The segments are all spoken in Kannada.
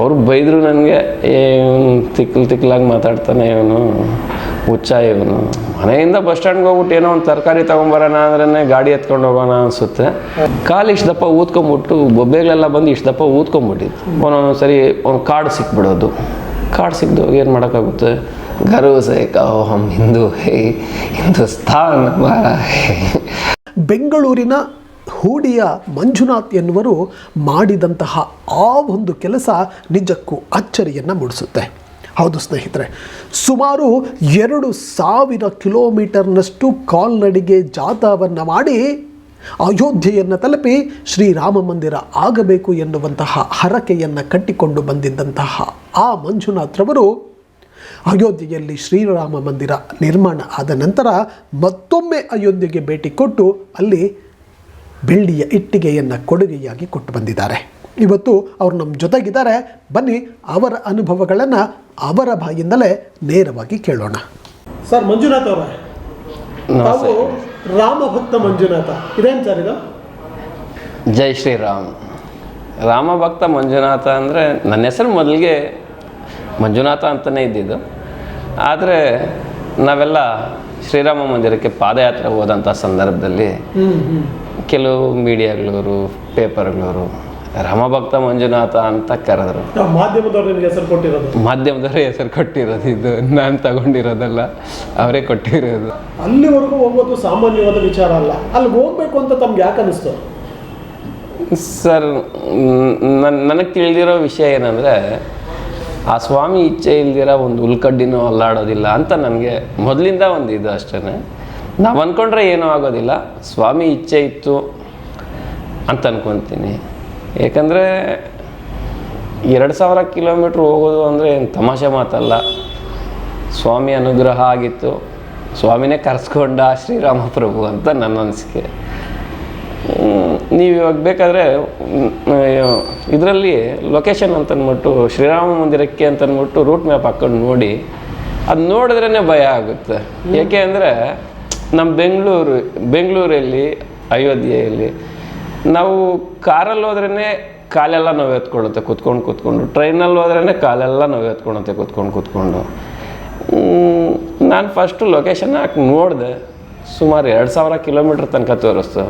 ಅವ್ರು ಬೈದರು ನನಗೆ ಇವನು ತಿಕ್ಲು ತಿಕ್ಲಾಗಿ ಮಾತಾಡ್ತಾನೆ ಇವನು, ಹುಚ್ಚ ಇವನು. ಮನೆಯಿಂದ ಬಸ್ ಸ್ಟ್ಯಾಂಡ್ಗೆ ಹೋಗ್ಬಿಟ್ಟು ಏನೋ ಒಂದು ತರಕಾರಿ ತೊಗೊಂಬರೋಣ ಅಂದ್ರೆ ಗಾಡಿ ಎತ್ಕೊಂಡು ಹೋಗೋಣ ಅನಿಸುತ್ತೆ. ಕಾಲು ಇಷ್ಟು ದಪ್ಪ ಊದ್ಕೊಂಬಿಟ್ಟು, ಬೊಬ್ಬೆಗಳೆಲ್ಲ ಬಂದು ಇಷ್ಟು ದಪ್ಪ ಊದ್ಕೊಂಬಿಟ್ಟಿತ್ತು. ಒಂದೊಂದು ಸರಿ ಒಂದು ಕಾರ್ಡ್ ಸಿಕ್ಬಿಡೋದು. ಕಾರ್ಡ್ ಸಿಕ್ದು ಏನು ಮಾಡೋಕ್ಕಾಗುತ್ತೆ? ಗರ್ವ ಹಮ್ ಹಿಂದೂ ಹೇ, ಹಿಂದೂಸ್ತಾನ್ ಬೆಂಗಳೂರಿನ ಹೂಡಿಯ ಮಂಜುನಾಥ್ ಎನ್ನುವರು ಮಾಡಿದಂತಹ ಆ ಒಂದು ಕೆಲಸ ನಿಜಕ್ಕೂ ಅಚ್ಚರಿಯನ್ನು ಮೂಡಿಸುತ್ತೆ. ಹೌದು ಸ್ನೇಹಿತರೆ, ಸುಮಾರು ಎರಡು ಸಾವಿರ ಕಿಲೋಮೀಟರ್ನಷ್ಟು ಕಾಲ್ನಡಿಗೆ ಜಾಥಾವನ್ನು ಮಾಡಿ ಅಯೋಧ್ಯೆಯನ್ನು ತಲುಪಿ ಶ್ರೀರಾಮ ಮಂದಿರ ಆಗಬೇಕು ಎನ್ನುವಂತಹ ಹರಕೆಯನ್ನು ಕಟ್ಟಿಕೊಂಡು ಬಂದಿದ್ದಂತಹ ಆ ಮಂಜುನಾಥ್ರವರು ಅಯೋಧ್ಯೆಯಲ್ಲಿ ಶ್ರೀರಾಮ ಮಂದಿರ ನಿರ್ಮಾಣ ಆದ ನಂತರ ಮತ್ತೊಮ್ಮೆ ಅಯೋಧ್ಯೆಗೆ ಭೇಟಿ ಕೊಟ್ಟು ಅಲ್ಲಿ ಬೆಳ್ಳಿಯ ಇಟ್ಟಿಗೆಯನ್ನು ಕೊಡುಗೆಯಾಗಿ ಕೊಟ್ಟು ಬಂದಿದ್ದಾರೆ. ಇವತ್ತು ಅವರು ನಮ್ಮ ಜೊತೆಗಿದ್ದಾರೆ. ಬನ್ನಿ ಅವರ ಅನುಭವಗಳನ್ನು ಅವರ ಬಾಯಿಂದಲೇ ನೇರವಾಗಿ ಕೇಳೋಣ. ಸರ್ ಮಂಜುನಾಥ್ ಅವರೇ. ರಾಮ ರಾಮಭಕ್ತ ಮಂಜುನಾಥ. ಇದೇನು ಸರ್ ಇದು? ಜೈ ಶ್ರೀರಾಮ್. ರಾಮಭಕ್ತ ಮಂಜುನಾಥ ಅಂದರೆ ನನ್ನ ಹೆಸರು ಮೊದಲಿಗೆ ಮಂಜುನಾಥ ಅಂತಲೇ ಇದ್ದಿದ್ದು. ಆದರೆ ನಾವೆಲ್ಲ ಶ್ರೀರಾಮ ಮಂದಿರಕ್ಕೆ ಪಾದಯಾತ್ರೆ ಹೋದಂಥ ಸಂದರ್ಭದಲ್ಲಿ ಕೆಲವು ಮೀಡಿಯಾಗಳವರು ಪೇಪರ್ಗಳವರು ರಮಭಕ್ತ ಮಂಜುನಾಥ ಅಂತ ಕರೆದ್ರು. ಮಾಧ್ಯಮದವರು ಹೆಸರು ಕೊಟ್ಟಿರೋದು? ಮಾಧ್ಯಮದವರೇ ಹೆಸರು ಕೊಟ್ಟಿರೋದು ಇದು ನಾನು ತಗೊಂಡಿರೋದಲ್ಲ ಅವರೇ ಕೊಟ್ಟಿರೋದು. ಅಲ್ಲಿವರೆಗೂ ಹೋಗೋದು ಸಾಮಾನ್ಯವಾದ ವಿಚಾರ ಅಲ್ಲ. ಅಲ್ಲಿ ಹೋಗ್ಬೇಕು ಅಂತ ತಮ್ಗೆ ಯಾಕೆ ಅನಿಸ್ತು? ಸರ್ ನನ್ನ ನನಗೆ ತಿಳಿದಿರೋ ವಿಷಯ ಏನಂದರೆ ಆ ಸ್ವಾಮಿ ಇಚ್ಛೆ ಇಲ್ದಿರ ಒಂದು ಉಲ್ಕಡ್ಡಿನೂ ಅಲ್ಲಾಡೋದಿಲ್ಲ ಅಂತ ನನಗೆ ಮೊದಲಿಂದ ಒಂದು ಇದು ಅಷ್ಟೇ ನಾವು ಅಂದ್ಕೊಂಡ್ರೆ ಏನೂ ಆಗೋದಿಲ್ಲ. ಸ್ವಾಮಿ ಇಚ್ಛೆ ಇತ್ತು ಅಂತ ಅನ್ಕೊತೀನಿ. ಏಕೆಂದರೆ ಎರಡು ಸಾವಿರ ಕಿಲೋಮೀಟ್ರ್ ಹೋಗೋದು ಅಂದರೆ ಏನು ತಮಾಷೆ ಮಾತಲ್ಲ. ಸ್ವಾಮಿ ಅನುಗ್ರಹ ಆಗಿತ್ತು. ಸ್ವಾಮಿನೇ ಕರೆಸ್ಕೊಂಡ ಶ್ರೀರಾಮ ಪ್ರಭು ಅಂತ ನನ್ನ ಅನಿಸಿಕೆ. ನೀವು ಇವಾಗ ಬೇಕಾದರೆ ಇದರಲ್ಲಿ ಲೊಕೇಶನ್ ಅಂತ ಅಂದ್ಬಿಟ್ಟು ಶ್ರೀರಾಮ ಮಂದಿರಕ್ಕೆ ಅಂತ ಅಂದ್ಬಿಟ್ಟು ರೂಟ್ ಮ್ಯಾಪ್ ಹಾಕ್ಕೊಂಡು ನೋಡಿ ಅದು ನೋಡಿದ್ರೇ ಭಯ ಆಗುತ್ತೆ. ಏಕೆ ಅಂದರೆ ನಮ್ಮ ಬೆಂಗಳೂರು, ಬೆಂಗಳೂರಲ್ಲಿ, ಅಯೋಧ್ಯೆಯಲ್ಲಿ, ನಾವು ಕಾರಲ್ಲಿ ಹೋದ್ರೇ ಕಾಲೆಲ್ಲ ನೋವು ಎತ್ಕೊಳ್ಳುತ್ತೆ, ಕುತ್ಕೊಂಡು ಕುತ್ಕೊಂಡು. ಟ್ರೈನಲ್ಲಿ ಹೋದ್ರೇ ಕಾಲೆಲ್ಲ ನೋವು ಎತ್ಕೊಳುತ್ತೆ ಕುತ್ಕೊಂಡು ಕುತ್ಕೊಂಡು. ನಾನು ಫಸ್ಟು ಲೊಕೇಶನ್ ಹಾಕಿ ನೋಡಿದೆ. ಸುಮಾರು ಎರಡು ಸಾವಿರ ಕಿಲೋಮೀಟ್ರ್ ತನಕ ತೋರಿಸ್ತು.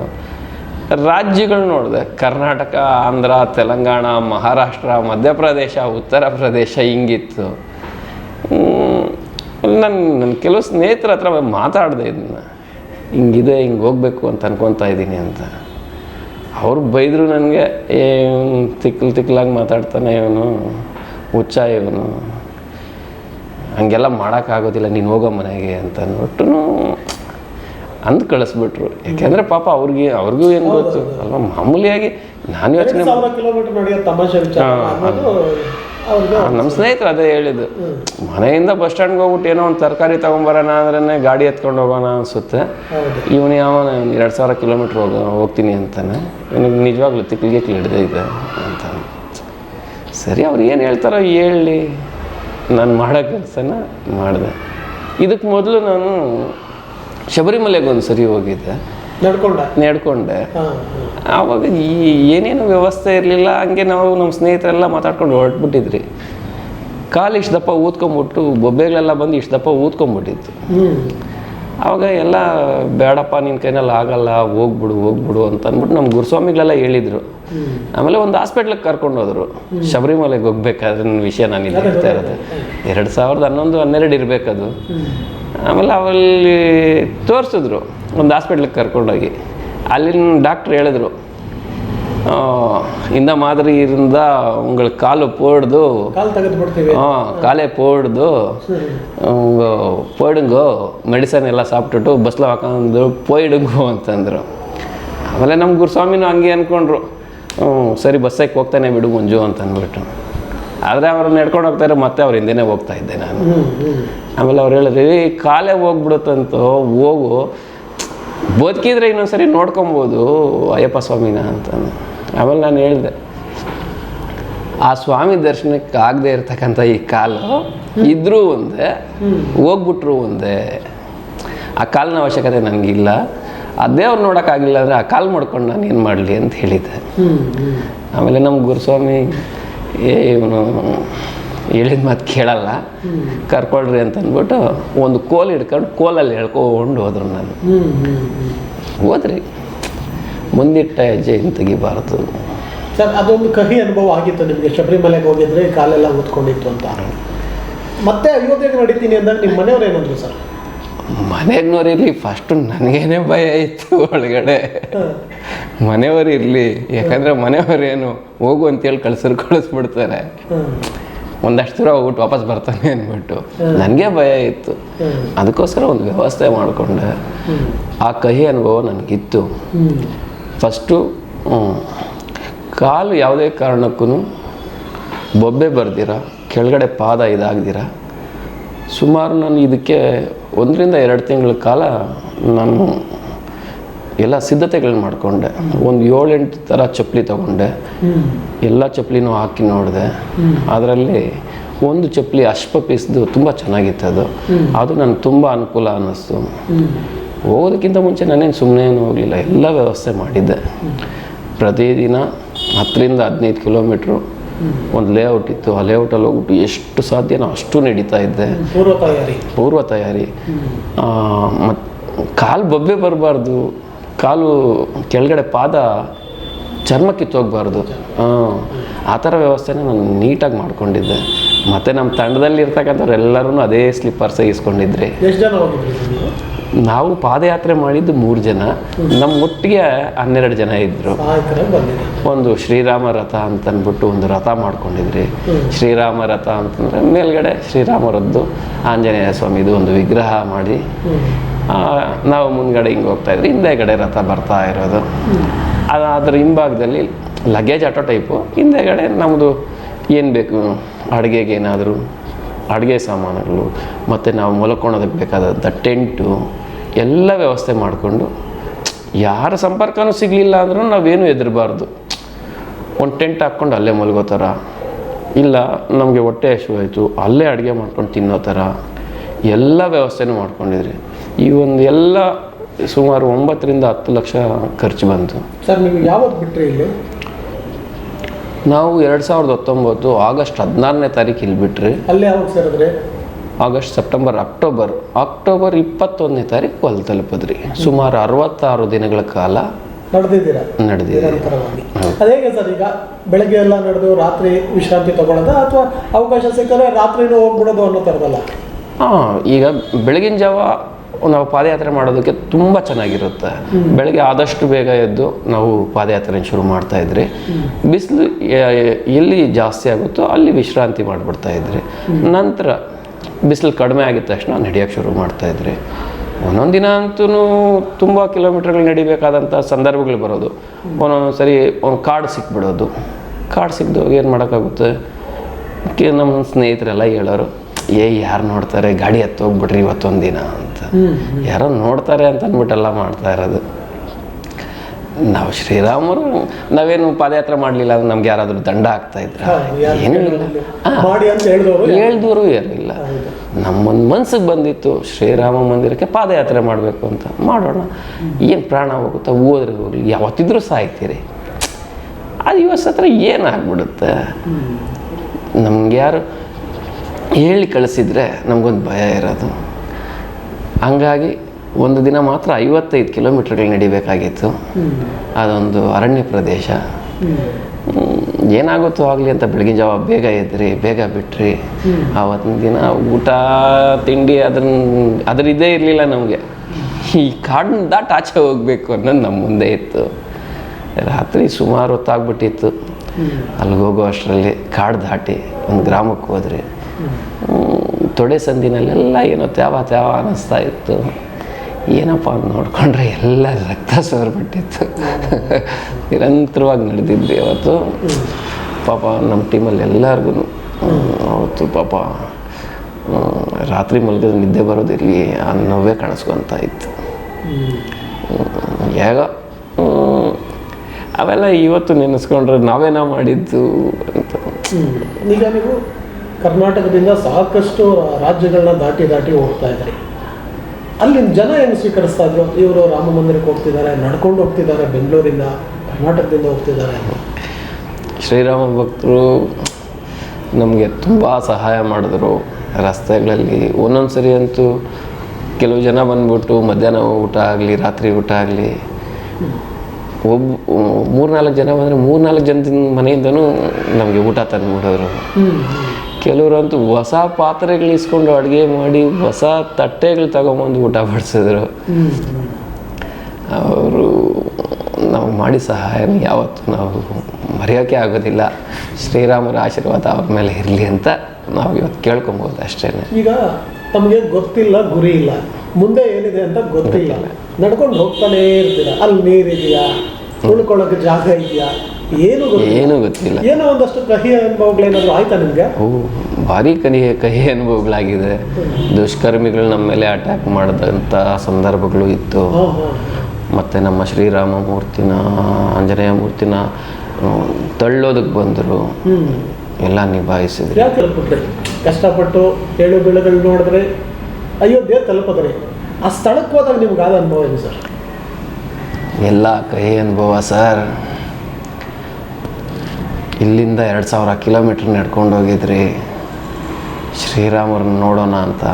ರಾಜ್ಯಗಳು ನೋಡಿದೆ. ಕರ್ನಾಟಕ, ಆಂಧ್ರ, ತೆಲಂಗಾಣ, ಮಹಾರಾಷ್ಟ್ರ, ಮಧ್ಯಪ್ರದೇಶ, ಉತ್ತರ ಪ್ರದೇಶ ಹಿಂಗಿತ್ತು. ನನ್ನ ನನ್ನ ಕೆಲವು ಸ್ನೇಹಿತರ ಹತ್ರ ಮಾತಾಡಿದೆ ಇದನ್ನ ಹಿಂಗಿದೆ ಹಿಂಗೆ ಹೋಗ್ಬೇಕು ಅಂತ ಅನ್ಕೊತಾ ಇದ್ದೀನಿ ಅಂತ. ಅವ್ರು ಬೈದರು ನನಗೆ ಏ ಇವ್ನು ತಿಕ್ಲಾಗಿ ಮಾತಾಡ್ತಾನೆ ಇವನು ಹುಚ್ಚ ಇವನು. ಹಂಗೆಲ್ಲ ಮಾಡೋಕ್ಕಾಗೋದಿಲ್ಲ ನೀನು ಹೋಗೋ ಮನೆಗೆ ಅಂತ ಅಂದ್ಬಿಟ್ಟು ಅಂದು ಕಳಿಸ್ಬಿಟ್ರು. ಯಾಕೆಂದರೆ ಪಾಪ ಅವ್ರಿಗೆ ಅವ್ರಿಗೂ ಏನು ಗೊತ್ತು? ಅಲ್ವಾ ಮಾಮೂಲಿಯಾಗಿ ನಾನು ಯೋಚನೆ ನಮ್ಮ ಸ್ನೇಹಿತರು ಅದೇ ಹೇಳಿದ್ದು. ಮನೆಯಿಂದ ಬಸ್ ಸ್ಟ್ಯಾಂಡ್ಗೆ ಹೋಗ್ಬಿಟ್ಟು ಏನೋ ಒಂದು ತರಕಾರಿ ತೊಗೊಂಬರೋಣ ಅಂದ್ರೆ ಗಾಡಿ ಎತ್ಕೊಂಡು ಹೋಗೋಣ ಅನಿಸುತ್ತೆ. ಇವನು ಯಾವ ಎರಡು ಸಾವಿರ ಕಿಲೋಮೀಟ್ರ್ ಹೋಗ ಹೋಗ್ತೀನಿ ಅಂತಾನೆ. ಇವನಿಗೆ ನಿಜವಾಗ್ಲೂ ತಿಕ್ಲಿಗೆ ಹಿಡ್ದೇ ಇದೆ ಅಂತ ಸರಿ ಅವ್ರು ಏನು ಹೇಳ್ತಾರೋ ಹೇಳಿ. ನಾನು ಮಾಡೋ ಕೆಲಸನ ಮಾಡಿದೆ. ಇದಕ್ಕೆ ಮೊದಲು ನಾನು ಶಬರಿಮಲೆಗೆ ಒಂದು ಸರಿ ಹೋಗಿದ್ದೆ. ನಡ್ಕೊಂಡ? ಆವಾಗ ಈ ಏನೇನು ವ್ಯವಸ್ಥೆ ಇರಲಿಲ್ಲ ಹಂಗೆ ನಾವು ನಮ್ಮ ಸ್ನೇಹಿತರೆಲ್ಲ ಮಾತಾಡ್ಕೊಂಡು ಹೊರಟ್ಬಿಟ್ಟಿದ್ರಿ. ಕಾಲು ಇಷ್ಟು ದಪ್ಪ ಊದ್ಕೊಂಬಿಟ್ಟು ಬೊಬ್ಬೆಗಳೆಲ್ಲ ಬಂದು ಇಷ್ಟು ದಪ್ಪ ಊದ್ಕೊಂಬಿಟ್ಟಿತ್ತು. ಆವಾಗ ಎಲ್ಲ ಬೇಡಪ್ಪ ನಿನ್ನ ಕೈನಲ್ಲಿ ಆಗಲ್ಲ ಹೋಗ್ಬಿಡು ಹೋಗ್ಬಿಡು ಅಂತ ಅಂದ್ಬಿಟ್ಟು ನಮ್ಮ ಗುರುಸ್ವಾಮಿಗಳೆಲ್ಲ ಹೇಳಿದರು. ಆಮೇಲೆ ಒಂದು ಹಾಸ್ಪಿಟ್ಲಿಗೆ ಕರ್ಕೊಂಡು ಹೋದರು ಶಬರಿಮಲೆಗೆ ಹೋಗ್ಬೇಕಾದ್ರೆ ನನ್ನ ವಿಷಯ ನಾನು ಇಲ್ಲಿ ಹೇಳ್ತಾ ಇರೋದು. ಎರಡು ಸಾವಿರದ ಹನ್ನೊಂದು ಹನ್ನೆರಡು ಇರಬೇಕದು. ಆಮೇಲೆ ಅವಲ್ಲಿ ತೋರಿಸಿದ್ರು. ಒಂದು ಹಾಸ್ಪಿಟ್ಲಿಗೆ ಕರ್ಕೊಂಡೋಗಿ. ಅಲ್ಲಿನ ಡಾಕ್ಟ್ರ್ ಹೇಳಿದ್ರು ಇಂದ ಮಾದರಿಯಿಂದ இருந்தால் ಕಾಲು கால் ಹಾಂ ಕಾಲೇ ಪೋಡ್ದು உங்கள் ಮೆಡಿಸನ್ ಎಲ್ಲ ಸಾப்பிட்டுಟ್ಟು ಬಸ್ಲ ಹಾಕೊಂಡು ಪೋಯಿಡುಂಗೋ ಅಂತಂದರು. ಆಮೇಲೆ ನಮ್ಮ ಗುರುಸ್ವಾಮಿನೂ ಹಂಗೆ ಅಂದ್ಕೊಂಡ್ರು ಹ್ಞೂ ಸರಿ ಬಸ್ಸಕ್ಕೆ ಹೋಗ್ತಾನೆ ಬಿಡು ಮುಂಜು ಅಂತ ಅಂದ್ಬಿಟ್ಟು ಆದರೆ ಅವ್ರನ್ನ ನಡ್ಕೊಂಡು ಹೋಗ್ತಾರೆ ಮತ್ತೆ ಅವ್ರ ಹಿಂದೆನೇ ಹೋಗ್ತಾ ಇದ್ದೆ ನಾನು. ಆಮೇಲೆ ಅವ್ರು ಹೇಳಿದ್ರಿ ಕಾಲೇ ಹೋಗ್ಬಿಡುತ್ತಂತೂ ಹೋಗು. ಬದುಕಿದ್ರೆ ಇನ್ನೊಂದ್ಸರಿ ನೋಡ್ಕೊಬೋದು ಅಯ್ಯಪ್ಪ ಸ್ವಾಮಿನ ಅಂತ. ಆಮೇಲೆ ನಾನು ಹೇಳಿದೆ ಆ ಸ್ವಾಮಿ ದರ್ಶನಕ್ಕೆ ಆಗದೆ ಇರ್ತಕ್ಕಂಥ ಈ ಕಾಲು ಇದ್ರೂ ಒಂದೇ ಹೋಗ್ಬಿಟ್ರು ಒಂದೇ. ಆ ಕಾಲಿನ ಅವಶ್ಯಕತೆ ನನಗಿಲ್ಲ ಆ ದೇವ್ರು ನೋಡೋಕ್ಕಾಗಿಲ್ಲ ಅಂದರೆ ಆ ಕಾಲು ಮಾಡ್ಕೊಂಡು ನಾನು ಏನು ಮಾಡಲಿ ಅಂತ ಹೇಳಿದ್ದೆ. ಆಮೇಲೆ ನಮ್ಮ ಗುರುಸ್ವಾಮಿ ಏ ಇವನು ಹೇಳಿದ ಮಾತು ಕೇಳಲ್ಲ. ಕರ್ಕೊಳ್ರಿ ಅಂತ ಅಂದ್ಬಿಟ್ಟು ಒಂದು ಕೋಲ್ ಹಿಡ್ಕೊಂಡು ಕೋಲಲ್ಲಿ ಹೇಳ್ಕೊಂಡು ಹೋದ್ರು ನಾನು. ಹೋದ್ರಿ. ಮುಂದಿಟ್ಟ ಹೆಜ್ಜೆ ಹಿಂಗೆ ತೆಗಿಬಾರ್ದು. ಸರ್ ಅದೊಂದು ಕಹಿ ಅನುಭವ ಆಗಿತ್ತು ನಿಮಗೆ. ಶಬರಿಮಲೆಗೆ ಹೋಗಿದ್ರೆ ಕಾಲೆಲ್ಲ ಊದ್ಕೊಂಡಿತ್ತು ಅಂತ. ಮತ್ತೆ ಅಯೋಧ್ಯೆಗೆ ನಡೀತೀನಿ ಅಂದಾಗ ನಿಮ್ಮ ಮನೆಯವ್ರು ಏನಂದ್ರು ಸರ್? ಮನೆಯವ್ರು ಇರಲಿ ಫಸ್ಟು ನನಗೇನೆ ಭಯ ಇತ್ತು ಒಳಗಡೆ. ಮನೆಯವರು ಇರಲಿ ಯಾಕಂದರೆ ಮನೆಯವರು ಏನು ಹೋಗು ಅಂತೇಳಿ ಕಳ್ಸರು ಕಳಿಸ್ಬಿಡ್ತಾರೆ. ಒಂದಷ್ಟು ದೂರ ಹೋಗ್ಬಿಟ್ಟು ವಾಪಸ್ ಬರ್ತಾನೆ ಅಂದ್ಬಿಟ್ಟು. ನನಗೆ ಭಯ ಇತ್ತು. ಅದಕ್ಕೋಸ್ಕರ ಒಂದು ವ್ಯವಸ್ಥೆ ಮಾಡಿಕೊಂಡೆ. ಆ ಕಹಿ ಅನುಭವ ನನಗಿತ್ತು. ಫಸ್ಟು ಕಾಲು ಯಾವುದೇ ಕಾರಣಕ್ಕೂ ಬೊಬ್ಬೆ ಬರ್ದಿರ ಕೆಳಗಡೆ ಪಾದ ಇದಾಗ್ದಿರ. ಸುಮಾರು ನಾನು ಇದಕ್ಕೆ ಒಂದರಿಂದ ಎರಡು ತಿಂಗಳ ಕಾಲ ನಾನು ಎಲ್ಲ ಸಿದ್ಧತೆಗಳನ್ನ ಮಾಡಿಕೊಂಡೆ. ಒಂದು ಏಳೆಂಟು ಥರ ಚಪ್ಪಲಿ ತಗೊಂಡೆ. ಎಲ್ಲ ಚಪ್ಪಲಿನೂ ಹಾಕಿ ನೋಡಿದೆ. ಅದರಲ್ಲಿ ಒಂದು ಚಪ್ಪಲಿ ಅಶ್ಪ ಪೀಸ್ದು ತುಂಬ ಚೆನ್ನಾಗಿತ್ತು ಅದು. ಅದು ನನಗೆ ತುಂಬ ಅನುಕೂಲ ಅನ್ನಿಸ್ತು. ಹೋಗೋದಕ್ಕಿಂತ ಮುಂಚೆ ನಾನೇನು ಸುಮ್ಮನೆ ಏನು ಹೋಗಲಿಲ್ಲ. ಎಲ್ಲ ವ್ಯವಸ್ಥೆ ಮಾಡಿದ್ದೆ. ಪ್ರತಿದಿನ ಹತ್ತರಿಂದ ಹದಿನೈದು ಕಿಲೋಮೀಟ್ರು ಒಂದು ಲೇಔಟ್ ಇತ್ತು. ಆ ಲೇಔಟಲ್ಲಿ ಹೋಗ್ಬಿಟ್ಟು ಎಷ್ಟು ಸಾಧ್ಯನೋ ಅಷ್ಟು ನಡೀತಾ ಇದ್ದೆ. ಪೂರ್ವ ತಯಾರಿ. ಪೂರ್ವ ತಯಾರಿ. ಮತ್ತು ಕಾಲು ಬೊಬ್ಬೆ ಬರಬಾರ್ದು. ಕಾಲು ಕೆಳಗಡೆ ಪಾದ ಚರ್ಮಕ್ಕೆ ಕಿತ್ತೋಗ್ಬಾರ್ದು ಹಾಂ ಆ ಥರ ವ್ಯವಸ್ಥೆನ ನಾನು ನೀಟಾಗಿ ಮಾಡ್ಕೊಂಡಿದ್ದೆ. ಮತ್ತು ನಮ್ಮ ತಂಡದಲ್ಲಿ ಇರ್ತಕ್ಕಂಥವ್ರು ಎಲ್ಲರೂ ಅದೇ ಸ್ಲಿಪ್ಪರ್ಸೇ ಇಸ್ಕೊಂಡಿದ್ರಿ ನಾವು? ಪಾದಯಾತ್ರೆ ಮಾಡಿದ್ದು ಮೂರು ಜನ. ನಮ್ಮ ಒಟ್ಟಿಗೆ ಹನ್ನೆರಡು ಜನ ಇದ್ದರು ಒಂದು ಶ್ರೀರಾಮ ರಥ ಅಂತ ಅಂದ್ಬಿಟ್ಟು ಒಂದು ರಥ ಮಾಡ್ಕೊಂಡಿದ್ರಿ. ಶ್ರೀರಾಮ ರಥ ಅಂತಂದರೆ ಮೇಲ್ಗಡೆ ಶ್ರೀರಾಮರದ್ದು ಆಂಜನೇಯ ಸ್ವಾಮಿದು ಒಂದು ವಿಗ್ರಹ ಮಾಡಿ. ನಾವು ಮುಂದ್ಗಡೆ ಹಿಂಗೆ ಹೋಗ್ತಾ ಇದ್ರಿ ಹಿಂದೆಗಡೆ ರಥ ಬರ್ತಾ ಇರೋದು. ಅದು ಅದ್ರ ಹಿಂಭಾಗದಲ್ಲಿ ಲಗೇಜ್ ಆಟೋ ಟೈಪು ಹಿಂದೆಗಡೆ ನಮ್ಮದು ಏನು ಬೇಕು? ಅಡುಗೆಗೆ ಏನಾದರೂ ಅಡುಗೆ ಸಾಮಾನುಗಳು, ಮತ್ತು ನಾವು ಮಲ್ಕೊಳೋದಕ್ಕೆ ಬೇಕಾದಂಥ ಟೆಂಟು, ಎಲ್ಲ ವ್ಯವಸ್ಥೆ ಮಾಡಿಕೊಂಡು, ಯಾರ ಸಂಪರ್ಕನೂ ಸಿಗಲಿಲ್ಲ ಅಂದ್ರೂ ನಾವೇನು ಹೆದರಬಾರ್ದು. ಒಂದು ಟೆಂಟ್ ಹಾಕ್ಕೊಂಡು ಅಲ್ಲೇ ಮಲಗೋ ಥರ, ಇಲ್ಲ ನಮಗೆ ಹೊಟ್ಟೆ ಹಸಿವಾಯಿತು ಅಲ್ಲೇ ಅಡುಗೆ ಮಾಡ್ಕೊಂಡು ತಿನ್ನೋ ಥರ, ಎಲ್ಲ ವ್ಯವಸ್ಥೆನೂ ಮಾಡ್ಕೊಂಡಿದ್ರಿ. ಈ ಒಂದು ಎಲ್ಲ ಸುಮಾರು ಒಂಬತ್ತರಿಂದ ಹತ್ತು ಲಕ್ಷ ಖರ್ಚು ಬಂತು. ಸರ್ ನೀವು ಯಾವತ್ತು ಬಿಟ್ಟರೆ ಇಲ್ಲಿ? ನಾವು ಎರಡು ಸಾವಿರದ ಹತ್ತೊಂಬತ್ತು ಆಗಸ್ಟ್ ಹದಿನಾರನೇ ತಾರೀಕು ಇಲ್ಲಿ ಬಿಟ್ರಿ ಅಲ್ಲಿ ಯಾವಾಗ ಸೇರಿದ್ರೆ ಆಗಸ್ಟ್ ಸೆಪ್ಟೆಂಬರ್ ಅಕ್ಟೋಬರ್. ಅಕ್ಟೋಬರ್ ಇಪ್ಪತ್ತೊಂದನೇ ತಾರೀಕು ಅಲ್ಲಿ ತಲುಪದ್ರಿ. ಸುಮಾರು ಅರವತ್ತಾರು ದಿನಗಳ ಕಾಲ ನಡೆದಿದ್ದೀರಾ? ನಡೆದಿದೆ. ಅದೇ ಸರ್ ಈಗ ಬೆಳಗ್ಗೆ ಎಲ್ಲ ನಡೆದು ರಾತ್ರಿ ವಿಶ್ರಾಂತಿ ತಗೊಳ್ಳೋದು ಅಥವಾ ಅವಕಾಶ ಸಿಕ್ಕರೆ ರಾತ್ರಿನೂ ಹೋಗ್ಬಿಡೋದು ಅನ್ನೋ ಥರದಲ್ಲ? ಹಾಂ ಈಗ ಬೆಳಗಿನ ಜಾವ ನಾವು ಪಾದಯಾತ್ರೆ ಮಾಡೋದಕ್ಕೆ ತುಂಬ ಚೆನ್ನಾಗಿರುತ್ತೆ. ಬೆಳಗ್ಗೆ ಆದಷ್ಟು ಬೇಗ ಎದ್ದು ನಾವು ಪಾದಯಾತ್ರೆ ಶುರು ಮಾಡ್ತಾ ಇದ್ರಿ. ಬಿಸಿಲು ಎಲ್ಲಿ ಜಾಸ್ತಿ ಆಗುತ್ತೋ ಅಲ್ಲಿ ವಿಶ್ರಾಂತಿ ಮಾಡಿಬಿಡ್ತಾ ಇದ್ರಿ. ನಂತರ ಬಿಸಿಲು ಕಡಿಮೆ ಆಗಿದ ತಕ್ಷಣ ನಡೆಯೋಕ್ಕೆ ಶುರು ಮಾಡ್ತಾ ಇದ್ರಿ. ಒಂದೊಂದು ದಿನ ಅಂತೂ ತುಂಬ ಕಿಲೋಮೀಟರ್ಗಳು ನಡಿಬೇಕಾದಂಥ ಸಂದರ್ಭಗಳು ಬರೋದು. ಒಂದೊಂದು ಸರಿ ಒಂದು ಕಾಡು ಸಿಕ್ಬಿಡೋದು. ಕಾಡು ಸಿಕ್ಕಿದಾಗ ಏನು ಮಾಡೋಕ್ಕಾಗುತ್ತೆ? ನಮ್ಮ ಸ್ನೇಹಿತರೆಲ್ಲ ಹೇಳೋರು ಏ ಯಾರು ನೋಡ್ತಾರೆ? ಗಾಡಿ ಹತ್ತೋಗ್ಬಿಟ್ರಿ ಇವತ್ತೊಂದು ದಿನ ಅಂತ. ಯಾರೋ ನೋಡ್ತಾರೆ ಅಂತ ಅಂದ್ಬಿಟ್ಟೆಲ್ಲ ಮಾಡ್ತಾ ಇರೋದು. ನಾವು ಶ್ರೀರಾಮರು ನಾವೇನು ಪಾದಯಾತ್ರೆ ಮಾಡಲಿಲ್ಲ ಅಂದ್ರೆ ನಮ್ಗೆ ಯಾರಾದರೂ ದಂಡ ಆಗ್ತಾ ಇದ್ರ? ಏನೂ ಇಲ್ಲ. ಹೇಳಿದವರು ಏನಿಲ್ಲ ನಮ್ಮೊಂದು ಮನ್ಸಿಗೆ ಬಂದಿತ್ತು ಶ್ರೀರಾಮ ಮಂದಿರಕ್ಕೆ ಪಾದಯಾತ್ರೆ ಮಾಡಬೇಕು ಅಂತ. ಮಾಡೋಣ. ಏನು ಪ್ರಾಣ ಹೋಗುತ್ತಾ ಹೋದ್ರೆ ಹೋಗ್ಲಿ. ಯಾವತ್ತಿದ್ರೂ ಸಾಯ್ತೀರಿ. ಅದು ಇವತ್ತು ಹತ್ರ ಏನಾಗ್ಬಿಡುತ್ತೆ ನಮ್ಗೆ ಯಾರು ಹೇಳಿ ಕಳಿಸಿದರೆ ನಮಗೊಂದು ಭಯ ಇರೋದು. ಹಂಗಾಗಿ ಒಂದು ದಿನ ಮಾತ್ರ ಐವತ್ತೈದು ಕಿಲೋಮೀಟ್ರ್ಗಳು ನಡಿಬೇಕಾಗಿತ್ತು. ಅದೊಂದು ಅರಣ್ಯ ಪ್ರದೇಶ. ಏನಾಗುತ್ತೋ ಆಗಲಿ ಅಂತ ಬೆಳಗಿನ ಜಾವ ಬೇಗ ಎದ್ರಿ, ಬೇಗ ಬಿಟ್ರಿ. ಆವತ್ತಿನ ದಿನ ಊಟ, ತಿಂಡಿ ಅದನ್ನ ಅದ್ರ ಇದೇ ಇರಲಿಲ್ಲ ನಮಗೆ. ಈ ಕಾಡನ್ನ ದಾಟ ಆಚೆ ಹೋಗಬೇಕು ಅನ್ನೋದು ನಮ್ಮ ಮುಂದೆ ಇತ್ತು. ರಾತ್ರಿ ಸುಮಾರು ಹೊತ್ತಾಗ್ಬಿಟ್ಟಿತ್ತು. ಅಲ್ಲಿಗೆ ಹೋಗೋ ಅಷ್ಟರಲ್ಲಿ ಕಾಡು ದಾಟಿ ಒಂದು ಗ್ರಾಮಕ್ಕೆ ಹೋದ್ರಿ. ತೊಡೆ ಸಂದಿನಲ್ಲೆಲ್ಲ ಏನೋ ತ್ಯಾವ ತ್ಯಾವ ಅನ್ನಿಸ್ತಾ ಇತ್ತು. ಏನಪ್ಪ ಅಂತ ನೋಡ್ಕೊಂಡ್ರೆ ಎಲ್ಲ ರಕ್ತ ಸೋರ್ಬಿಟ್ಟಿತ್ತು ನಿರಂತರವಾಗಿ ನಡೆದಿದ್ವಿ ಅವತ್ತು. ಪಾಪ ನಮ್ಮ ಟೀಮಲ್ಲಿ ಎಲ್ಲರಿಗೂ ಅವತ್ತು ಪಾಪ ರಾತ್ರಿ ಮಲಗಿದ್ರೆ ನಿದ್ದೆ ಬರೋದಿರಲಿ ಆ ನೋವೇ ಕಾಣಿಸ್ಕೊತಾ ಇತ್ತು. ಹೇಗ ಅವೆಲ್ಲ ಇವತ್ತು ನೆನೆಸ್ಕೊಂಡ್ರೆ ನಾವೇನೋ ಮಾಡಿದ್ದು ಅಂತ. ಕರ್ನಾಟಕದಿಂದ ಸಾಕಷ್ಟು ರಾಜ್ಯಗಳನ್ನ ದಾಟಿ ದಾಟಿ ಹೋಗ್ತಾ ಇದ್ದಾರೆ. ಅಲ್ಲಿನ ಜನ ಏನು ಸ್ವೀಕರಿಸ್ತಾ ಇದ್ರು? ಇವರು ರಾಮ ಮಂದಿರಕ್ಕೆ ಹೋಗ್ತಿದ್ದಾರೆ ನಡ್ಕೊಂಡು ಹೋಗ್ತಿದ್ದಾರೆ ಬೆಂಗಳೂರಿಂದ ಕರ್ನಾಟಕದಿಂದ ಹೋಗ್ತಿದ್ದಾರೆ. ಶ್ರೀರಾಮ ಭಕ್ತರು ನಮಗೆ ತುಂಬ ಸಹಾಯ ಮಾಡಿದ್ರು ರಸ್ತೆಗಳಲ್ಲಿ. ಒಂದೊಂದು ಸರಿ ಅಂತೂ ಕೆಲವು ಜನ ಬಂದ್ಬಿಟ್ಟು ಮಧ್ಯಾಹ್ನ ಊಟ ಆಗಲಿ ರಾತ್ರಿ ಊಟ ಆಗಲಿ ಒಬ್ಬ ಮೂರ್ನಾಲ್ಕು ಜನ ಬಂದರೆ ಮೂರ್ನಾಲ್ಕು ಜನದ ಮನೆಯಿಂದನೂ ನಮಗೆ ಊಟ ತಂದುಬಿಡೋರು. ಕೆಲವರಂತೂ ಹೊಸ ಪಾತ್ರೆಗಳು ಇಸ್ಕೊಂಡು ಅಡುಗೆ ಮಾಡಿ ಹೊಸ ತಟ್ಟೆಗಳು ತಗೊಂಬಂದು ಊಟ ಬಡಿಸಿದ್ರು ಅವರು ನಾವು ಮಾಡಿ ಸಹಾಯ ಯಾವತ್ತು ನಾವು ಮರೆಯೋಕ್ಕೆ ಆಗೋದಿಲ್ಲ. ಶ್ರೀರಾಮರ ಆಶೀರ್ವಾದ ಅವ್ರ ಮೇಲೆ ಇರಲಿ ಅಂತ ನಾವು ಇವತ್ತು ಕೇಳ್ಕೊಬೋದು ಅಷ್ಟೇ ಈಗ ತಮಗೆ ಗೊತ್ತಿಲ್ಲ ಗುರಿ ಇಲ್ಲ. ಮುಂದೆ ಏನಿದೆ ಅಂತ ಗೊತ್ತಿಲ್ಲ. ನಡ್ಕೊಂಡು ಹೋಗ್ತಾನೇ ಇರ್ತೀರ? ಅಲ್ಲಿ ನೀರಿದೆಯಾ? ಉಳ್ಕೊಳ್ಳೋಕೆ ಜಾಗ ಇದೆಯಾ? ಏನು ಗೊತ್ತಿಲ್ಲ. ಏನೂ ಗೊತ್ತಿಲ್ಲ. ಏನೋ ಒಂದಷ್ಟು ಕಹಿ ಅನುಭವಗಳೇನಾದ್ರು ಆಯ್ತಾ ನಿಮ್ಗೆ? ಓ ಭಾರಿ ಕಹಿ ಕಹಿ ಅನುಭವಗಳಾಗಿದೆ. ದುಷ್ಕರ್ಮಿಗಳು ನಮ್ಮ ಮೇಲೆ ಅಟ್ಯಾಕ್ ಮಾಡಿದಂಥ ಸಂದರ್ಭಗಳು ಇತ್ತು. ಮತ್ತು ನಮ್ಮ ಶ್ರೀರಾಮ ಮೂರ್ತಿನ ಆಂಜನೇಯ ಮೂರ್ತಿನ ತಳ್ಳೋದಕ್ಕೆ ಬಂದರು. ಎಲ್ಲ ನಿಭಾಯಿಸಿದ್ರು. ಕಷ್ಟಪಟ್ಟು ಏಳು ಬೆಳೆಗಳು ನೋಡಿದ್ರೆ ಅಯೋಧ್ಯೆ ತಲುಪದ್ರೆ ಆ ಸ್ಥಳಕ್ಕೆ ಹೋದಾಗ ನಿಮ್ಗೆ ಆದ ಅನುಭವ ಏನು ಸರ್? ಎಲ್ಲ ಕಹಿ ಅನುಭವ ಸರ್. ಇಲ್ಲಿಂದ ಎರಡು ಸಾವಿರ ಕಿಲೋಮೀಟ್ರ್ ನಡ್ಕೊಂಡು ಹೋಗಿದ್ರಿ. ಶ್ರೀರಾಮರನ್ನ ನೋಡೋಣ ಅಂತ.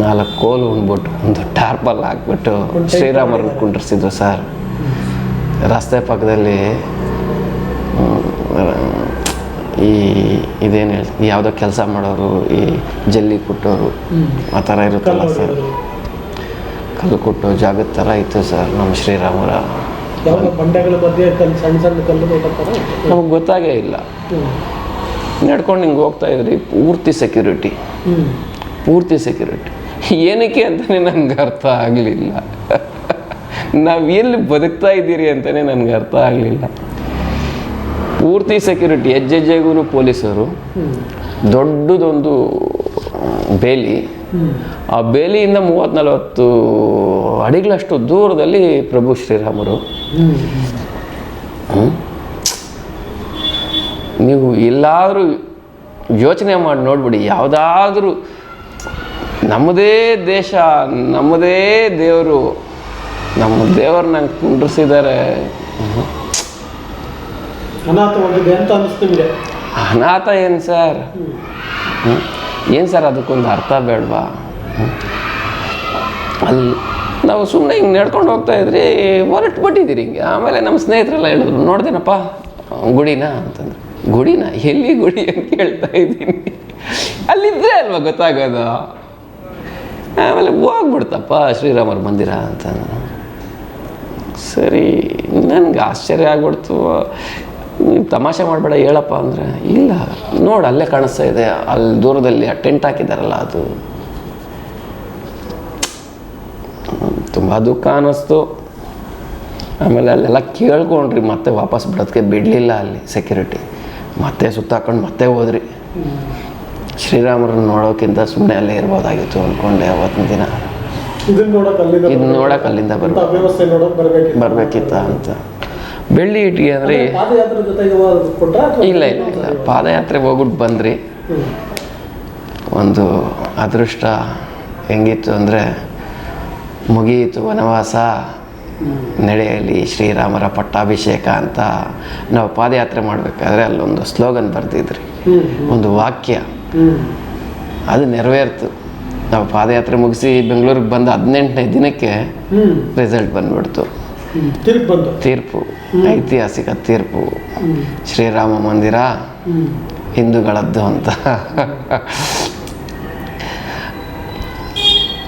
ನಾಲ್ಕು ಕೋಲು ಉಂಡ್ಬಿಟ್ಟು ಒಂದು ಟಾರ್ಪಲ್ ಹಾಕ್ಬಿಟ್ಟು ಶ್ರೀರಾಮರನ್ನ ಕುಂಡ್ರಿಸಿದ್ರು ಸರ್. ರಸ್ತೆ ಪಕ್ಕದಲ್ಲಿ ಈ ಇದೇನು ಹೇಳ್ತೀನಿ ಯಾವುದೋ ಕೆಲಸ ಮಾಡೋರು ಈ ಜಲ್ಲಿ ಕುಟ್ಟೋರು ಆ ಥರ ಇರುತ್ತಲ್ಲ ಸರ್. ಕಲ್ಲು ಕುಟ್ಟೋ ಜಾಗದ ಥರ ಇತ್ತು ಸರ್ ನಮ್ಮ ಶ್ರೀರಾಮರ. ಯಾವಾಗ ಬಂಡೆಗಳ ಮಧ್ಯೆ ಕಲ್ಲು ಸಣ್ಣ ಸಣ್ಣ ಕಲ್ಲು ನಮಗೆ ಗೊತ್ತಾಗೇ ಇಲ್ಲ. ನಡ್ಕೊಂಡು ಹಿಂಗೆ ಹೋಗ್ತಾ ಇದ್ರಿ ಪೂರ್ತಿ ಸೆಕ್ಯೂರಿಟಿ ಪೂರ್ತಿ ಸೆಕ್ಯೂರಿಟಿ ಏನಕ್ಕೆ ಅಂತಲೇ ನನಗೆ ಅರ್ಥ ಆಗಲಿಲ್ಲ. ನಾವು ಎಲ್ಲಿ ಬದುಕ್ತಾ ಇದ್ದೀರಿ ಅಂತಲೇ ನನಗೆ ಅರ್ಥ ಆಗಲಿಲ್ಲ. ಪೂರ್ತಿ ಸೆಕ್ಯೂರಿಟಿ ಹೆಜ್ಜೆಜ್ಜೆಗೂ ಪೊಲೀಸರು. ದೊಡ್ಡದೊಂದು ಬೇಲಿ. ಆ ಬೇಲಿಯಿಂದ ಮೂವತ್ತು ನಲವತ್ತು ಅಡಿಗಳಷ್ಟು ದೂರದಲ್ಲಿ ಪ್ರಭು ಶ್ರೀರಾಮರು? ನೀವು ಎಲ್ಲಾದರೂ ಯೋಚನೆ ಮಾಡಿ ನೋಡ್ಬಿಡಿ. ಯಾವುದಾದ್ರೂ ನಮ್ಮದೇ ದೇಶ ನಮ್ಮದೇ ದೇವರು ನಮ್ಮ ದೇವ್ರನ್ನ ಕುಂಡ್ರಿಸಿದ್ದಾರೆ ಅನಾಥವಾಗಿದೆ ಅಂತ ಅನಾಥ ಏನು ಸರ್? ಏನು ಸರ್ ಅದಕ್ಕೊಂದು ಅರ್ಥ ಬೇಡವಾ? ಅಲ್ಲಿ ನಾವು ಸುಮ್ಮನೆ ಹಿಂಗೆ ನಡ್ಕೊಂಡು ಹೋಗ್ತಾ ಇದ್ರಿ ಹೊರಟು ಬಿಟ್ಟಿದ್ದೀರಿ ಹಿಂಗೆ. ಆಮೇಲೆ ನಮ್ಮ ಸ್ನೇಹಿತರೆಲ್ಲ ಹೇಳಿದ್ರು, ನೋಡ್ದೇನಪ್ಪ, ಗುಡಿನ ಅಂತಂದ್ರೆ. ಗುಡಿನ? ಎಲ್ಲಿ ಗುಡಿ ಅಂತ ಕೇಳ್ತಾ ಇದ್ದೀನಿ. ಅಲ್ಲಿದ್ದರೆ ಅಲ್ವಾ ಗೊತ್ತಾಗೋದು? ಆಮೇಲೆ ಹೋಗ್ಬಿಡ್ತಪ್ಪ ಶ್ರೀರಾಮರ ಮಂದಿರ ಅಂತ. ಸರಿ, ನನಗೆ ಆಶ್ಚರ್ಯ ಆಗ್ಬಿಡ್ತು. ನೀವು ತಮಾಷೆ ಮಾಡಬೇಡ, ಹೇಳಪ್ಪ ಅಂದರೆ, ಇಲ್ಲ, ನೋಡು ಅಲ್ಲೇ ಕಾಣಿಸ್ತಾ ಇದೆ ಅಲ್ಲಿ ದೂರದಲ್ಲಿ ಆ ಟೆಂಟ್ ಹಾಕಿದ್ದಾರಲ್ಲ ಅದು. ತುಂಬ ದುಃಖ ಅನ್ನಿಸ್ತು. ಆಮೇಲೆ ಅಲ್ಲೆಲ್ಲ ಕೇಳ್ಕೊಂಡ್ರಿ ಮತ್ತೆ ವಾಪಸ್ ಬಿಡೋದಕ್ಕೆ ಬಿಡಲಿಲ್ಲ ಅಲ್ಲಿ ಸೆಕ್ಯೂರಿಟಿ ಮತ್ತೆ ಸುತ್ತಾಕೊಂಡು ಮತ್ತೆ ಹೋದ್ರಿ. ಶ್ರೀರಾಮರನ್ನ ನೋಡೋಕ್ಕಿಂತ ಸುಮ್ಮನೆ ಅಲ್ಲೇ ಇರ್ಬೋದಾಗಿತ್ತು ಅಂದ್ಕೊಂಡೆ ಅವತ್ತಿನ ದಿನ. ಇದನ್ನ ನೋಡಕ್ ಅಲ್ಲಿಂದ ಇದು ನೋಡಕ್ಕೆ ಅಲ್ಲಿಂದ ಬರ್ಬೇಕು. ಬರ್ಬೇಕಿತ್ತು. ಅಂತ. ಬೆಳ್ಳಿ ಇಟ್ಟಿಗೆ ಅಂದ್ರೆ ಇಲ್ಲ ಇಲ್ಲ ಇಲ್ಲ. ಪಾದಯಾತ್ರೆ ಹೋಗ್ಬಿಟ್ಟು ಬಂದ್ರಿ. ಒಂದು ಅದೃಷ್ಟ ಹೆಂಗಿತ್ತು ಅಂದರೆ ಮುಗಿಯಿತು ವನವಾಸ. ನಡೆಯಲಿ ಶ್ರೀರಾಮರ ಪಟ್ಟಾಭಿಷೇಕ ಅಂತ ನಾವು ಪಾದಯಾತ್ರೆ ಮಾಡಬೇಕಾದ್ರೆ ಅಲ್ಲೊಂದು ಸ್ಲೋಗನ್ ಬರೆದಿದ್ರಿ. ಒಂದು ವಾಕ್ಯ. ಅದು ನೆರವೇರ್ತು. ನಾವು ಪಾದಯಾತ್ರೆ ಮುಗಿಸಿ ಬೆಂಗಳೂರಿಗೆ ಬಂದ ಹದಿನೆಂಟನೇ ದಿನಕ್ಕೆ ರಿಸಲ್ಟ್ ಬಂದ್ಬಿಡ್ತು. ತೀರ್ಪು ಐತಿಹಾಸಿಕ ತೀರ್ಪು. ಶ್ರೀರಾಮ ಮಂದಿರ ಹಿಂದೂಗಳದ್ದು ಅಂತ.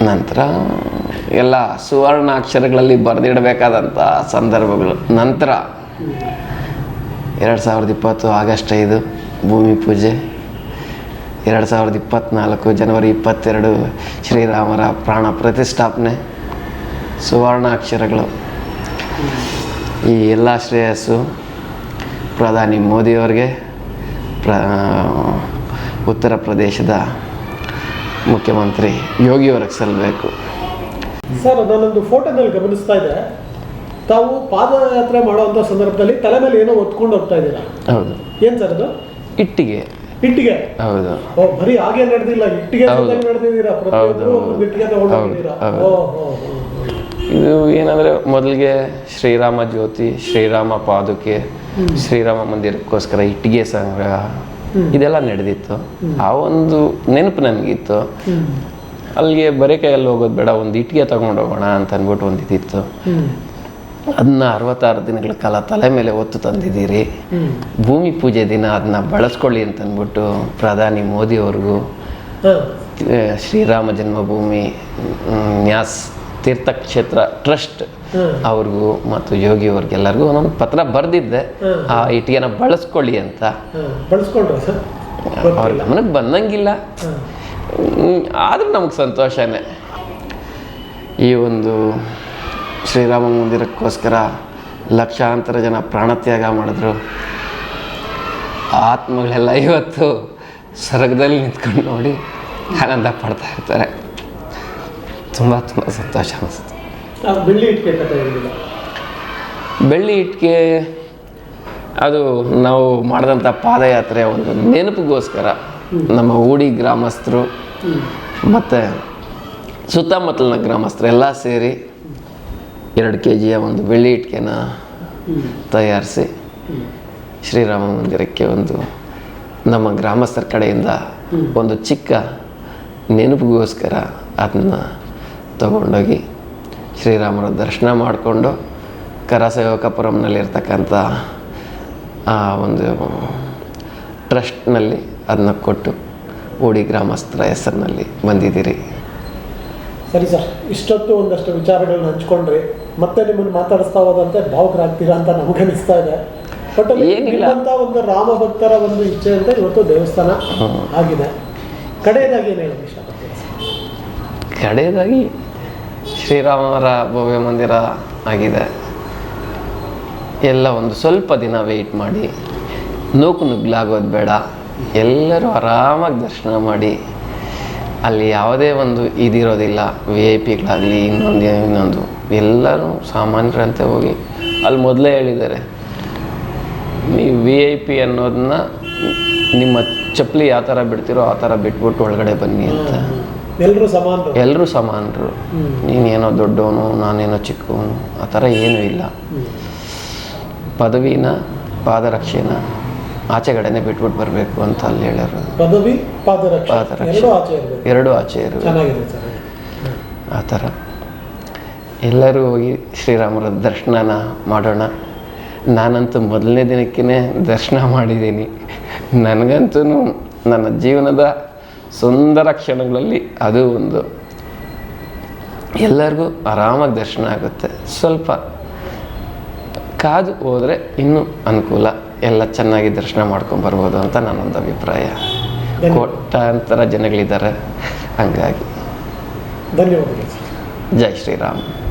ನಂತರ ಎಲ್ಲ ಸುವರ್ಣಾಕ್ಷರಗಳಲ್ಲಿ ಬರೆದಿಡಬೇಕಾದಂಥ ಸಂದರ್ಭಗಳು. ನಂತರ ಎರಡು ಸಾವಿರದ ಇಪ್ಪತ್ತು ಆಗಸ್ಟ್ ಐದು, ಭೂಮಿ ಪೂಜೆ. ಎರಡು ಸಾವಿರದ ಇಪ್ಪತ್ತ್ನಾಲ್ಕು ಜನವರಿ ಇಪ್ಪತ್ತೆರಡು, ಶ್ರೀರಾಮರ ಪ್ರಾಣ ಪ್ರತಿಷ್ಠಾಪನೆ. ಸುವರ್ಣ ಅಕ್ಷರಗಳು. ಈ ಎಲ್ಲ ಶ್ರೇಯಸ್ಸು ಪ್ರಧಾನಿ ಮೋದಿಯವರಿಗೆ, ಪ್ರ, ಉತ್ತರ ಪ್ರದೇಶದ ಮುಖ್ಯಮಂತ್ರಿ ಯೋಗಿಯವ್ರಿಗೆ ಸಲ್ಲಬೇಕು. ಸರ್ ನಾನೊಂದು ಫೋಟೋದಲ್ಲಿ ಗಮನಿಸ್ತಾ ಇದೆ. ತಾವು ಪಾದಯಾತ್ರೆ ಮಾಡುವಂತ ಸಂದರ್ಭದಲ್ಲಿ ತಲೆ ಮೇಲೆ ಏನೋ ಒತ್ಕೊಂಡು ಹೋಗ್ತಾ ಇದ್ದೀರಾ? ಹೌದು. ಏನ್ ಸರ್ ಅದು? ಇಟ್ಟಿಗೆ. ಇಟ್ಟಿಗೆ? ಹೌದು. ಓ ಬರೀ ಹಾಗೆ ನಡೆದಿಲ್ಲ ಇಟ್ಟಿಗೆ ನಡೆದಿದ್ದೀರಾ? ಪ್ರತಿಯೊಬ್ಬರು ತಗೊಂಡು ಹೋಗಿದ್ದೀರಾ. ಓ ಇದು ಏನಂದರೆ ಮೊದಲಿಗೆ ಶ್ರೀರಾಮ ಜ್ಯೋತಿ ಶ್ರೀರಾಮ ಪಾದುಕೆ ಶ್ರೀರಾಮ ಮಂದಿರಕ್ಕೋಸ್ಕರ ಇಟ್ಟಿಗೆ ಸಂಗ್ರಹ ಇದೆಲ್ಲ ನಡೆದಿತ್ತು. ಆ ಒಂದು ನೆನಪು ನನಗಿತ್ತು. ಅಲ್ಲಿಗೆ ಬರೀ ಕೈಯಲ್ಲಿ ಹೋಗೋದು ಬೇಡ ಒಂದು ಇಟ್ಟಿಗೆ ತಗೊಂಡು ಹೋಗೋಣ ಅಂತ ಅಂದ್ಬಿಟ್ಟು ಒಂದು ಇದಿತ್ತು ಅದನ್ನ ಅರವತ್ತಾರು ದಿನಗಳ ಕಾಲ ತಲೆ ಮೇಲೆ ಒತ್ತು ತಂದಿದ್ದೀರಿ. ಭೂಮಿ ಪೂಜೆ ದಿನ ಅದನ್ನ ಬಳಸ್ಕೊಳ್ಳಿ ಅಂತ ಅಂದ್ಬಿಟ್ಟು ಪ್ರಧಾನಿ ಮೋದಿ ಅವ್ರಿಗೂ ಶ್ರೀರಾಮ ಜನ್ಮಭೂಮಿ ನ್ಯಾಸ್ ತೀರ್ಥಕ್ಷೇತ್ರ ಟ್ರಸ್ಟ್. ಅವ್ರಿಗೂ ಮತ್ತು ಯೋಗಿ ಅವ್ರಿಗೆಲ್ಲರಿಗೂ ಒಂದೊಂದು ಪತ್ರ ಬರೆದಿದ್ದೆ. ಆ ಇಟ್ಟಿಗೆನ ಬಳಸ್ಕೊಳ್ಳಿ ಅಂತ. ಅವ್ರ ಗಮನಕ್ಕೆ ಬಂದಂಗಿಲ್ಲ. ಆದರೂ ನಮಗೆ ಸಂತೋಷನೇ. ಈ ಒಂದು ಶ್ರೀರಾಮ ಮಂದಿರಕ್ಕೋಸ್ಕರ ಲಕ್ಷಾಂತರ ಜನ ಪ್ರಾಣತ್ಯಾಗ ಮಾಡಿದ್ರು. ಆತ್ಮಗಳೆಲ್ಲ ಇವತ್ತು ಸ್ವರ್ಗದಲ್ಲಿ ನಿಂತ್ಕೊಂಡು ನೋಡಿ ಆನಂದ ಪಡ್ತಾ ಇರ್ತಾರೆ. ತುಂಬ ತುಂಬ ಸಂತೋಷ ಅನಿಸ್ತು ಆ ಬೆಳ್ಳಿ ಇಟ್ಕೆ ಕಥೆ ಬೆಳ್ಳಿ ಇಟ್ಟಿಗೆ ಅದು ನಾವು ಮಾಡಿದಂಥ ಪಾದಯಾತ್ರೆ ಒಂದು ನೆನಪಿಗೋಸ್ಕರ ನಮ್ಮ ಊಡಿ ಗ್ರಾಮಸ್ಥರು, ಮತ್ತು ಸುತ್ತಮುತ್ತಲಿನ ಗ್ರಾಮಸ್ಥರು ಎಲ್ಲ ಸೇರಿ ಎರಡು ಕೆ ಜಿಯ ಒಂದು ಬೆಳ್ಳಿ ಇಟ್ಕೆನ ತಯಾರಿಸಿ ಶ್ರೀರಾಮ ಮಂದಿರಕ್ಕೆ ಒಂದು ನಮ್ಮ ಗ್ರಾಮಸ್ಥರ ಕಡೆಯಿಂದ ಒಂದು ಚಿಕ್ಕ ನೆನಪಿಗೋಸ್ಕರ ಅದನ್ನು ತಗೊಂಡೋಗಿ ಶ್ರೀರಾಮನ ದರ್ಶನ ಮಾಡಿಕೊಂಡು ಕರಸೇವಕಪುರಂನಲ್ಲಿರ್ತಕ್ಕಂಥ ಆ ಒಂದು ಟ್ರಸ್ಟ್ನಲ್ಲಿ ಅದನ್ನ ಕೊಟ್ಟು ಓಡಿ ಗ್ರಾಮಸ್ಥರ ಹೆಸರಿನಲ್ಲಿ ಬಂದಿದ್ದೀರಿ. ಸರಿ ಸರ್ ಇಷ್ಟೊತ್ತು ಒಂದಷ್ಟು ವಿಚಾರಗಳನ್ನ ಹಂಚ್ಕೊಂಡ್ರಿ. ಮತ್ತೆ ನಿಮ್ಮನ್ನು ಮಾತಾಡಿಸ್ತಾ ಹೋದಂತೆ ಭಾವುಕರಾಗ್ತೀರಾ ಅಂತ ನಮಗನಿಸ್ತಾ ಇದೆ. ಬಟ್ ಏನಿಲ್ಲಂತ ಏನಿಲ್ಲ. ಒಂದು ರಾಮ ಭಕ್ತರ ಒಂದು ಇಚ್ಛೆ ಅಂತ ಇವತ್ತು ದೇವಸ್ಥಾನ ಆಗಿದೆ. ಕಡೆಯದಾಗಿ ಏನು ಇಷ್ಟಪಡ್ತೀರಾ ಕಡೆಯದಾಗಿ ಶ್ರೀರಾಮರ ಭವ್ಯ ಮಂದಿರ ಆಗಿದೆ. ಎಲ್ಲ ಒಂದು ಸ್ವಲ್ಪ ದಿನ ವೆಯ್ಟ್ ಮಾಡಿ. ನೂಕು ನುಗ್ಲಾಗೋದು ಬೇಡ. ಎಲ್ಲರೂ ಆರಾಮಾಗಿ ದರ್ಶನ ಮಾಡಿ. ಅಲ್ಲಿ ಯಾವುದೇ ಒಂದು ಇದಿರೋದಿಲ್ಲ. ವಿ ಐ ಪಿಗಳಾಗಲಿ ಇನ್ನೊಂದು ಇನ್ನೊಂದು. ಎಲ್ಲರೂ ಸಾಮಾನ್ಯರಂತೆ ಹೋಗಿ ಅಲ್ಲಿ ಮೊದಲೇ ಹೇಳಿದ್ದಾರೆ. ನೀವು ವಿ ಐ ಪಿ ಅನ್ನೋದನ್ನ ನಿಮ್ಮ ಚಪ್ಪಲಿ ಯಾವ ಥರ ಬಿಡ್ತೀರೋ ಆ ಥರ ಬಿಟ್ಬಿಟ್ಟು ಒಳಗಡೆ ಬನ್ನಿ ಅಂತ. ಎಲ್ಲರೂ ಸಮಾನರು. ಎಲ್ಲರೂ ಸಮಾನರು. ನೀನೇನೋ ದೊಡ್ಡವನು ನಾನೇನೋ ಚಿಕ್ಕವನು ಆ ಥರ ಏನೂ ಇಲ್ಲ. ಪದವಿನ ಪಾದರಕ್ಷೆನ ಆಚೆಗಡೆನೆ ಬಿಟ್ಬಿಟ್ಟು ಬರಬೇಕು ಅಂತ ಅಲ್ಲಿ ಹೇಳೋರು ಪದವಿ ಪಾದರಕ್ಷೆ. ಎರಡೂ ಆಚೆ ಇರಬೇಕು. ಆ ಥರ. ಎಲ್ಲರೂ ಹೋಗಿ ಶ್ರೀರಾಮರ ದರ್ಶನನ ಮಾಡೋಣ. ನಾನಂತೂ ಮೊದಲನೇ ದಿನಕ್ಕೇ ದರ್ಶನ ಮಾಡಿದ್ದೀನಿ. ನನಗಂತೂ ನನ್ನ ಜೀವನದ ಸುಂದರ ಕ್ಷಣಗಳಲ್ಲಿ ಅದು ಒಂದು. ಎಲ್ಲರಿಗೂ ಆರಾಮಾಗಿ ದರ್ಶನ ಆಗುತ್ತೆ. ಸ್ವಲ್ಪ ಕಾದು ಹೋದರೆ ಇನ್ನೂ ಅನುಕೂಲ. ಎಲ್ಲ ಚೆನ್ನಾಗಿ ದರ್ಶನ ಮಾಡ್ಕೊಂಡು ಬರ್ಬೋದು ಅಂತ ನನ್ನೊಂದು ಅಭಿಪ್ರಾಯ. ಕೋಟ್ಯಾಂತರ ಜನಗಳಿದ್ದಾರೆ. ಹಂಗಾಗಿ. ಧನ್ಯವಾದಗಳು. ಜೈ ಶ್ರೀರಾಮ್.